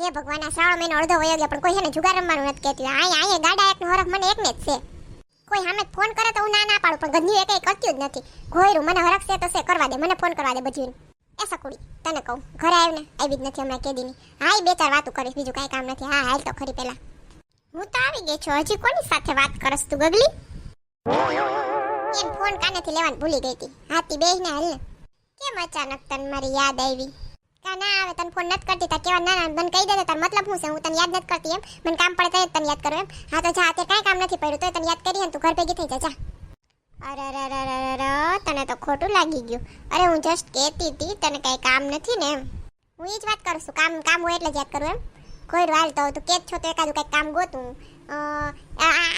હે ભગવાન, આ શ્રાવણ મહિનો અડધો વયો ગયો, પણ કોઈ છે ને જુગાર રમવાનું નથી કહેતી. આ અહીંયા ગાડા એકનો હરખ મને એકને જ છે. કોઈ સામે ફોન કરે તો હું ના ના પાડું, પણ ગંધ્યું એ કંઈ કરતું જ નથી. ઘોયરું મને હરખ છે તો છે કરવા દે, મને ફોન કરવા દે બધું એ સકુડી, તને કહું, ઘરે આવ્યું ને આવી જ નથી હમણાં કેદીની. હા ઈ બે ચાર વાતો કરીશ, બીજું કાંઈ કામ નથી. હા, હાલ તો ખરી પેલા હું તો આવી ગઈ છું, હજી કોની સાથે વાત કરસ તું, ગગલી? એમ ફોન કાનેથી લેવાનું ભૂલી ગઈ હતી. હાથી બેહ ને હાલ ને કેમ અચાનક તને મારી યાદ આવી? કા ના આવે, તને ફોન નથી કરતી, તાર કેવા, ના ના, મને કહી દે તો તાર મતલબ શું છે? હું તને યાદ નથી કરતી એમ. મને કામ પડે તો તને યાદ કરું એમ. હા, તો જા, અત્યારે કાંઈ કામ નથી પડ્યું તો તને યાદ કરી તું ઘર ભેગી થઈ જા જા. અરે અરે અરે અરે તને તો ખોટું લાગી ગયું. અરે, હું જસ્ટ કહેતી હતી, તને કાંઈ કામ નથી ને એમ. હું એ જ વાત કરું છું, કામ કામ હોય એટલે જ યાદ કરું એમ. કોઈ હાલ તો, તું કેત છો તો એકાદું કંઈક કામ ગોતું. આ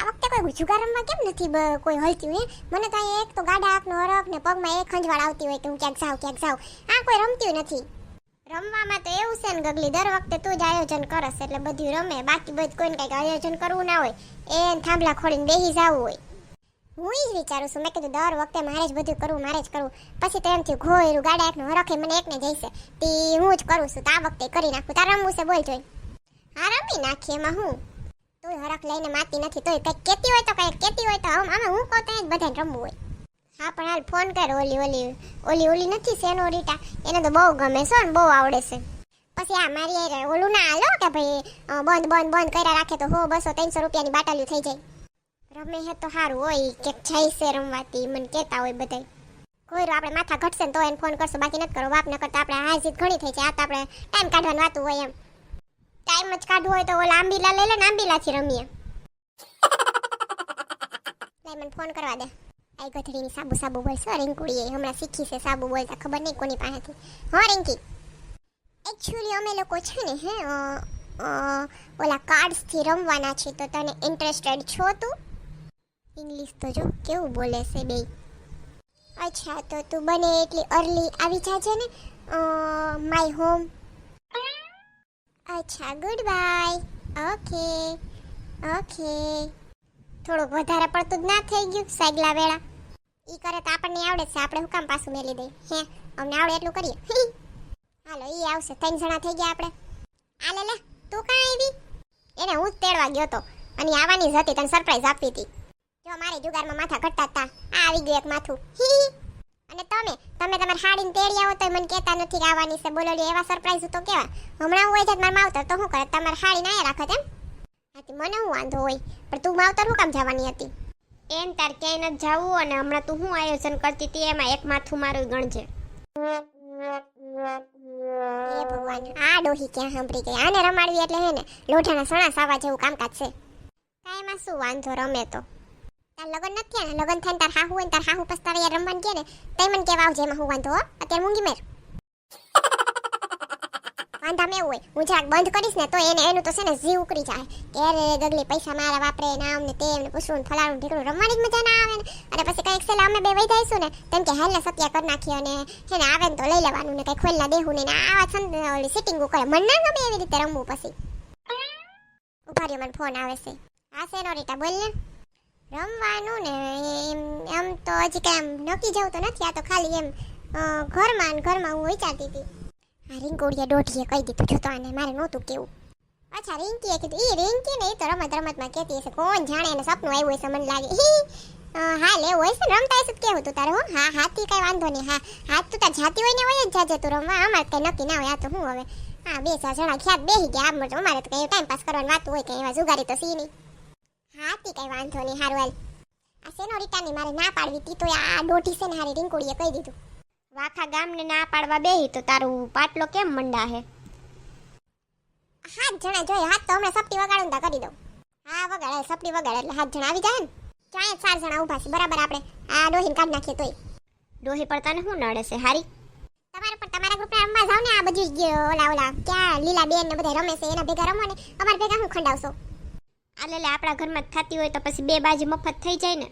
વખતે કોઈ જુગાર રમવા કેમ નથી કોઈ હલતું હે મને તો એક તો ગાડા આંખનો હરખ ને પગમાં એક ખંજવાળ આવતી હોય કે હું ક્યાંક જાઉં ક્યાંક જાઉં. આ કોઈ રમતી નથી. રમવામાં તો એવું છે ને, ગગલી, દર વખતે તું જ આયોજન કરસ, એટલે બધું રમે. બાકી બધું કોઈને કંઈક આયોજન કરવું ના હોય, એ થાંભલા ખોલીને બેસી જવું હોય. હું જ વિચારું છું, મેં કીધું દર વખતે મારે જ બધું કરવું, મારે જ કરવું. પછી તો એમ થયું ઘોયરું ગાડા એકનું હરખે મને એકને જઈશે. તે હું જ કરું છું, તો આ વખતે કરી નાખું. તાર રમવું છે, બોલ જોઈ. હા, રમી નાખી એમાં હું. તું હરખ લઈને માતી નથી, તોય કંઈક કહેતી હોય તો કંઈક કહેતી હોય તો આમ, આમે હું કહું તો જ બધાને રમવું હોય. હા પણ હાલ ફોન કર ઓલી ઓલી ઓલી ઓલી નથી સેનોરીટા એને તો બહુ ગમે છે ને બહુ આવડે છે. પછી આ મારી હારે ઓલું ના હાલો કે ભાઈ બંધ બંધ બંધ કર્યા રાખે તો હો બસો ત્રણસો રૂપિયાની બાટલીઓ થઈ જાય. રમે હે તો સારું હોય કે જાય છે રમવાથી મને કહેતા હોય બધાય. કોઈ રો આપણે માથા ઘટશે ને તો એને ફોન કરશો બાકી નથી કરો બાપ ન કરતા આપણે હાજર ઘણી થઈ છે આ તો આપણે ટાઈમ કાઢવાનું વાતું હોય એમ. ટાઈમ જ કાઢવો હોય તો ઓલા આંબીલા લઈ લે ને આંબીલાથી રમીએ. મને ફોન કરવા દે. આઈ ગધડીની સાબુ સાબુ બોલશો? રિંકુડીએ હમણાં શીખી છે સાબુ બોલતા. ખબર નહીં કોની પાસેથી. હા, રિંકી. એકચ્યુઅલી અમે લોકો છે ને, હે ઓલા કાર્ડ્સથી રમવાના છે તો તને ઇન્ટરેસ્ટેડ છો તું? ઇંગ્લિશ તો જો, કેવું બોલે છે બે અચ્છા, તો તું બને એટલી અર્લી આવી જાજે ને માય હોમ અચ્છા ગુડ બાય ઓકે ઓકે થોડુંક વધારે પડતું જ ના થઈ ગયું સાગલા વેળા ઈ કરે તો આપણને આવડે છે. આપણે હું કામ પાછું મેલી દઈ હે, અમને આવડે એટલું કરીએ. હાલો, ઈ આવશે. ત્રણ જણા થઈ ગયા આપણે. આ લે, તું કાં આવી એને હું જ તેડવા ગયો તો. અને આવવાની જ હતી, તને સરપ્રાઈઝ આપી હતી. જો, મારી જુગારમાં માથા ઘટતા હતા. આ આવી ગયું એક માથું. અને તમે? તમે તમારે હાડીને તેડી આવો તો મને કહેતા નથી કે આવવાની છે. બોલો એવા સરપ્રાઈઝ તો કેવા? હમણાં હું છે મારા માવતર તો શું કરે? તમારે હાડી ના રાખત એમ? હાથી, મને હું વાંધો હોય? પણ તું માવતર હું કામ જવાની હતી? એમ તાર ક્યાંય નથી જવું અને હમણાં તું શું આયોજન કરતી હતી એમાં એક માથું મારું ગણજે એ ભગવાન, આ ડોહી ક્યાં સાંભળી ગઈ? આને રમાડવી એટલે હે ને, લોઢાના સણા સાવા જેવું કામકાજ છે. કાંઈમાં શું વાંધો રમે તો? તાર લગન નથી થયા ને? લગન થઈને તાર હાહુ હોય તાર હાહુ પસ્તાવે રમવાનું કે ને? તઈ મને કેવા આવજે એમાં હું વાંધો અત્યારે મૂંગી મેર. વાંધામાં એવું હોય હું જરાક બંધ કરીશ ને તો એને એનું તો છે ને જીવ ઉકળી જાય કે અરે ગગલી પૈસા મારા વાપરે નામ ને તેમ ને પૂછવું ફલાણું ઢીકણું રમવાની જ મજા ના આવે ને અને પછી કંઈક સેલા અમે બે વહી જઈશું ને તેમ કે હેલ સત્યા કરી નાખી અને હે ને આવે ને તો લઈ લેવાનું ને કંઈ ખોલ ના દેવું ને આવા છંદ ઓલી સિટિંગ કરે મને ના ગમે એવી રીતે રમવું પછી ઊભા મને ફોન આવે છે હા સેનોરીટા બોલ ને રમવાનું ને એમ એમ તો હજી કાંઈ નક્કી જવું તો નથી આ તો ખાલી એમ ઘરમાં ઘરમાં હું વિચારતી હતી આ રીંકોડિયા દોઢીએ કહી દીધું જો તો આને મારે નહોતું કેવું. અચ્છા રિંકીએ કીધું એ રિંકી ને એ તો રમત રમતમાં કહેતી હશે. કોણ જાણે એને સપનું આવ્યું હશે, મને લાગે. હી હા લેવું છે ને, રમતા હશે કેવું તું તારે, હો? હા, હાથી કઈ વાંધો નહીં, હા. હાથ તું તાર જાતી હોય ને હોય જ જાજે તું રમવા, અમારે કઈ નક્કી ના હોય, આ તો શું હવે? હા, બે ચાર જણા ખ્યાત બેસી ગયા, આમ અમારે તો કઈ ટાઈમ પાસ કરવાની વાત હોય કે એવા જુગારી તો સી નહીં. હાથી કઈ વાંધો નહીં, હારું, હાલ. આ સેનોરિટાની મારે ના પાડવી, તી તો આ દોઢી છે ને, હારી રિંકોડીએ કહી દીધું. વાખા ગામને ના પાડવા બેહી તો તારું પાટલો કેમ મંડા હે હાથ જણા જોઈએ હાથ તો હમણાં સપટી વગાડું તા કરી દઉં. હા વગાડે સપટી વગાડે એટલે હાથ જણા આવી જાય ને. ક્યાંય ચાર જણા ઊભા છે બરાબર આપણે. આ ડોહીને કાઢી નાખીએ તોય. ડોહી પર તને શું નડે છે હારી? તમારે પણ તમારા ગ્રુપના રમવા જાવ ને આ બધી ઓલા ઓલા ક્યાં લીલા બેન ને બધા રમે છે એના ભેગા રમો ને. અમારા ભેગા હું ખંડાવશો? આ લે લે આપણા ઘરમાં જ થતી હોય તો પછી બે બાજુ મફત થઈ જાય ને.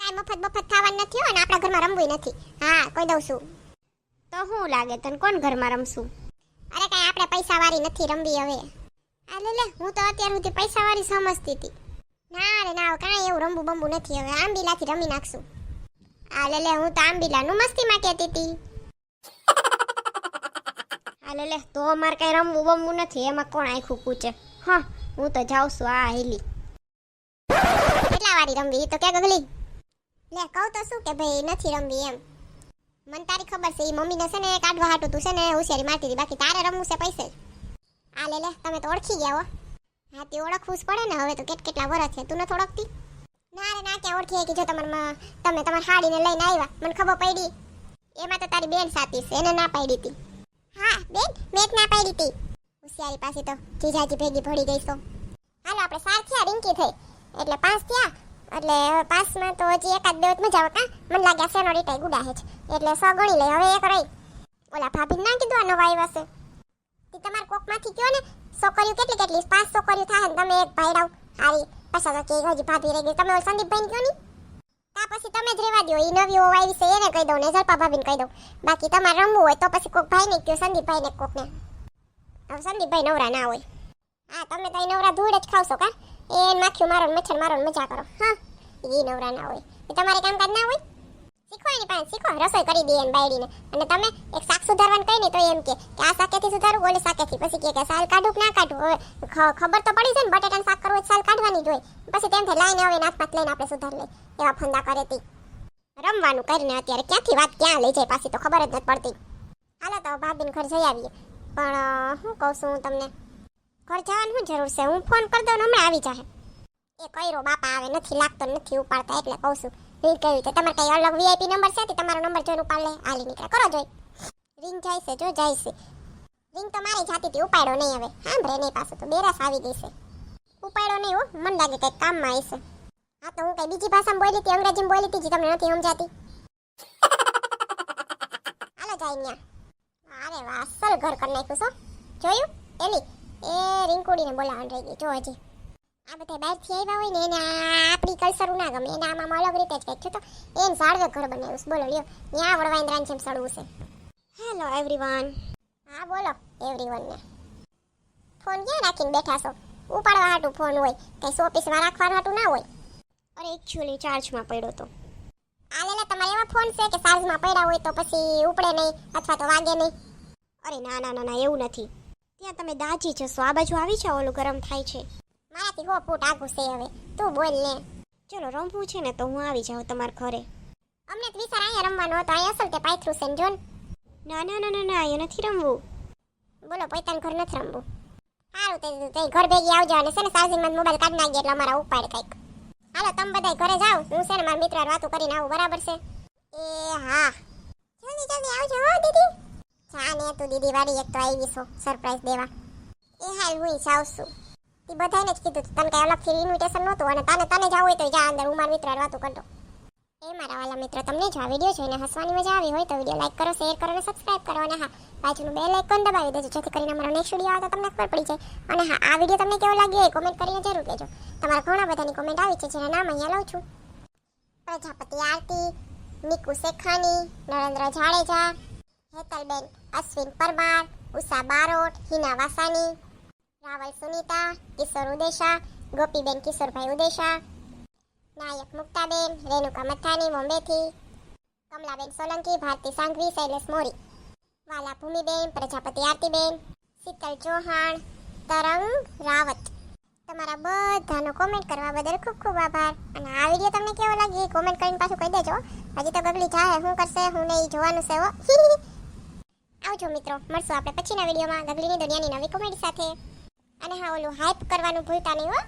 કાંઈ મફત મફત થવાનું નથી હોય ને આપણા ઘરમાં રમવું નથી. હા કોઈ દઉં છું. તો હું લાગે, તને કોણ ઘરમાં રમશું? અરે કાંઈ આપણે પૈસા વાળી નથી રમવી હવે. અરે લે હું તો અત્યાર સુધી પૈસા વાળી સમજતી હતી. ના રે, ના કાંઈ એવું રમવું બમવું નથી હવે, આંબીલાથી રમી નાખશું. અરે લે હું તો આંબીલાનું મસ્તીમાં કહેતી હતી. અરે લે તો અમારે કાંઈ રમવું બમવું નથી, એમાં કોણ આખું પૂછે હા, હું તો જાઉં છું આ હેલી. કેટલા વાળી રમવી તો કે ગગલી. લે, કહું તો શું કે ભાઈ, નથી રમવી એમ. મને તારી ખબર છે એ મમ્મીને છે ને કાઢવા હાટું તું છે ને, હોશિયારી મારતી હતી, બાકી તારે રમવું છે પૈસે. આ લે લે, તમે તો ઓળખી ગયા હો. હા, તે ઓળખવું જ પડે ને, હવે તો કેટ કેટલા વર્ષ છે, તું નથી ઓળખતી? ના રે, ના, ક્યાં ઓળખી કે જો તમારે તમે તમારી હાડીને લઈને આવ્યા, મને ખબર પડી. એમાં તો તારી બેન સાથી છે, એને ના પાડી હતી. હા, બેન, મેં ના પાડી હતી. હોશિયારી પાસે તો જીજાજી ભેગી ભળી ગઈ તો. હાલો, આપણે સાત થયા, રિંકી થઈ. એટલે પાંચ થયા એટલે પાસમાં તો હજી એકાદ બે મજા આવતા મને લાગે આ શેનો રીટાઈ ગુડા હે એટલે સો ગણી લે હવે એક રહી ઓલા ભાભી ના કીધું આ નવા આવ્યા છે? તે તમારા કોકમાંથી કયો ને? છોકરીઓ કેટલી કેટલી? પાંચ છોકરીઓ થાય ને તમે એક ભાઈ રાવ. હારી, પાછા તો કે હજી ભાભી રહી ગઈ. તમે ઓલા સંદીપભાઈ કયો ની? તા પછી તમે જ રેવા દો. એ નવી ઓવ આવી છે, એને કહી દઉં ને જલપા ભાભીને કહી દઉં. બાકી તમારે રમવું હોય તો પછી કોક ભાઈ ને કયો, સંદીપભાઈને ને કોક ને હવે સંદીપભાઈ નવરા ના હોય. હા, તમે તો નવરા ધૂળ જ ખાવશો, કા? એ નાખ્યું મારો મચ્છર મારો મજા કરો. હા, ઈ નવરા ના હોય. એ તમારે કામકાજ ના હોય? શીખો એની પાસે શીખો. રસોઈ કરી દે એમ બાયડીને. અને તમે એક શાક સુધારવાનું કહી ને, તો એમ કે કે આ શાકેથી સુધારું, ઓલી શાકેથી. પછી કે કે સાલ કાઢું ના કાઢું? હવે ખબર તો પડી છે ને, બટેટાનું શાક કરવું સાલ કાઢવાની જ હોય. પછી તેમ થાય, લાઈને હવે નાથપાત લઈને આપણે સુધાર લઈ એવા ફંદા કરે તી. રમવાનું કરીને અત્યારે ક્યાંથી વાત ક્યાં લઈ જાય પાછી તો ખબર જ નથી પડતી. હાલો તો ભાભીને ઘર જઈ આવીએ. પણ હું કહું છું તમને? ઘર જવાની શું જરૂર છે? હું ફોન કરી દઉં હમણાં આવી જાય એ કર્યો બાપા આવે, નથી લાગતો નથી ઉપાડતા, એટલે કહું છું. રીંગ કેવી છે? તમારે કઈ અલગ વીઆઈપી નંબર છે? તમારો નંબર જોઈને ઉપાડ લે. હાલી નીકળે. કરો જોઈ. રીંગ જાય છે, જો જાય છે. રીંગ તો મારી જાતીથી ઉપાડ્યો નહીં હવે. સાંભળે નહીં પાછું તો બેરાસ આવી ગઈ છે. ઉપાડ્યો નહીં હો. મને લાગે કંઈક કામમાં આવશે હા, તો હું કઈ બીજી ભાષામાં બોલી હતી, અંગ્રેજીમાં બોલી હતી, જે તમને નથી સમજાતી? હાલો, જાય ન્યા. અરે વાહ, અસલ ઘર કરી નાખ્યું છો જોયું? એલી એ રિંકુડીને બોલાવવાનું રહી ગઈ જો હજી આ બધા બહારથી આવ્યા હોય ને એને આપણી કલ્ચર ના ગમે. એને આમાં અલગ રીતે જ કંઈક તો એને ઝાડવે ઘર બનાવ્યું બોલો લ્યો. ત્યાં વડવાઈન્દ્રાને છે સડવું છે. હેલો એવરીવન હા બોલો એવરીવન ને. ફોન ક્યાં રાખીને બેઠા છો? ઉપાડવા હાટું ફોન હોય. કઈ શોપીસમાં રાખવાનું હાટું ના હોય? અરે એકચ્યુઅલી ચાર્જમાં પડ્યો તો. આ લેલા તમારે એવા ફોન છે કે ચાર્જમાં પડ્યા હોય તો પછી ઉપડે નહીં અથવા તો વાગે નહીં? અરે ના ના ના ના એવું નથી. ત્યાં તમે દાજી જશો આ બાજુ આવી જાઓ, ઓલું ગરમ થાય છે. મારાથી હો ફૂટ આગું છે હવે. તું બોલ ને. ચલો, રમવું છે ને તો હું આવી જાઉં તમારા ઘરે. અમને તો વિચાર અહીંયા રમવાનો હતો, અહીંયા અસલ તે પાથરું છે ને, જોન? ના ના ના ના ના, અહીંયા નથી રમવું. બોલો, પોતાનું ઘર નથી રમવું. સારું તે ઘર ભેગી આવજો અને છે ને ચાર્જિંગમાં મોબાઈલ કાઢી નાખજે એટલે અમારા ઉપાડ કંઈક. હાલો, તમે બધા ઘરે જાઓ. હું છે ને, મારા મિત્ર વાતો કરીને આવું, બરાબર છે? એ, હા. જલ્દી જલ્દી આવજો, હો, દીદી. જા ને તું દીદી વાળી એક તો આવી છો સરપ્રાઈઝ દેવા. એ હાલ હું જાઉં છું. તે બધાને જ કીધું. તને કઈ અલગથી ઇન્વિટેશન નહોતું અને તને તને જવું હોય તો જા અંદર, હું મારા મિત્ર વાતો કરતો. એ મારા વાલા મિત્ર, તમને જો આ વીડિયો જોઈને હસવાની મજા આવી હોય તો વીડિયો લાઈક કરો શેર કરો અને સબસ્ક્રાઇબ કરો. અને હા, બાજુનું બેલ આઇકોન દબાવી દેજો, જેથી કરીને અમારો નેક્સ્ટ વીડિયો આવે તો તમને ખબર પડી જાય. અને હા, આ વીડિયો તમને કેવો લાગ્યો એ કોમેન્ટ કરીને જરૂર કહેજો. તમારા ઘણા બધાની કોમેન્ટ આવી છે, જેના નામ અહીંયા લઉં છું. પ્રજાપતિ આરતી, નિકુ શેખાની નરેન્દ્ર જાડેજા હેતલબેન અશ્વિન પરમાર ઉષા બારોટ હિના વાસાની રાવલ સુનીતા કિશોર ઉદેશા ગોપીબેન કિશોરભાઈ ઉદેશા નાયક મુક્તાબેન રેણુકા મથાની બોમ્બેથી કમલાબેન સોલંકી ભારતી સાંઘવી શૈલેષ મોરી વાલા ભૂમિબેન પ્રજાપતિ આરતીબેન શીતલ ચૌહાણ તરંગ રાવત તમારા બધાનો કોમેન્ટ કરવા બદલ ખૂબ ખૂબ આભાર. અને આ વીડિયો તમને કેવો લાગ્યો એ કોમેન્ટ કરીને પાછું કહી દેજો. હજી તો ગગલી જાય, શું કરશે, હું નહીં જોવાનું છે હો. આવજો મિત્રો. મળશું આપણે પછીના વિડીયોમાં. ગગલીની દુનિયાની નવી કોમેડી સાથે. અને હા, ઓલું હાઇપ કરવાનું ભૂલતા નહીં હો.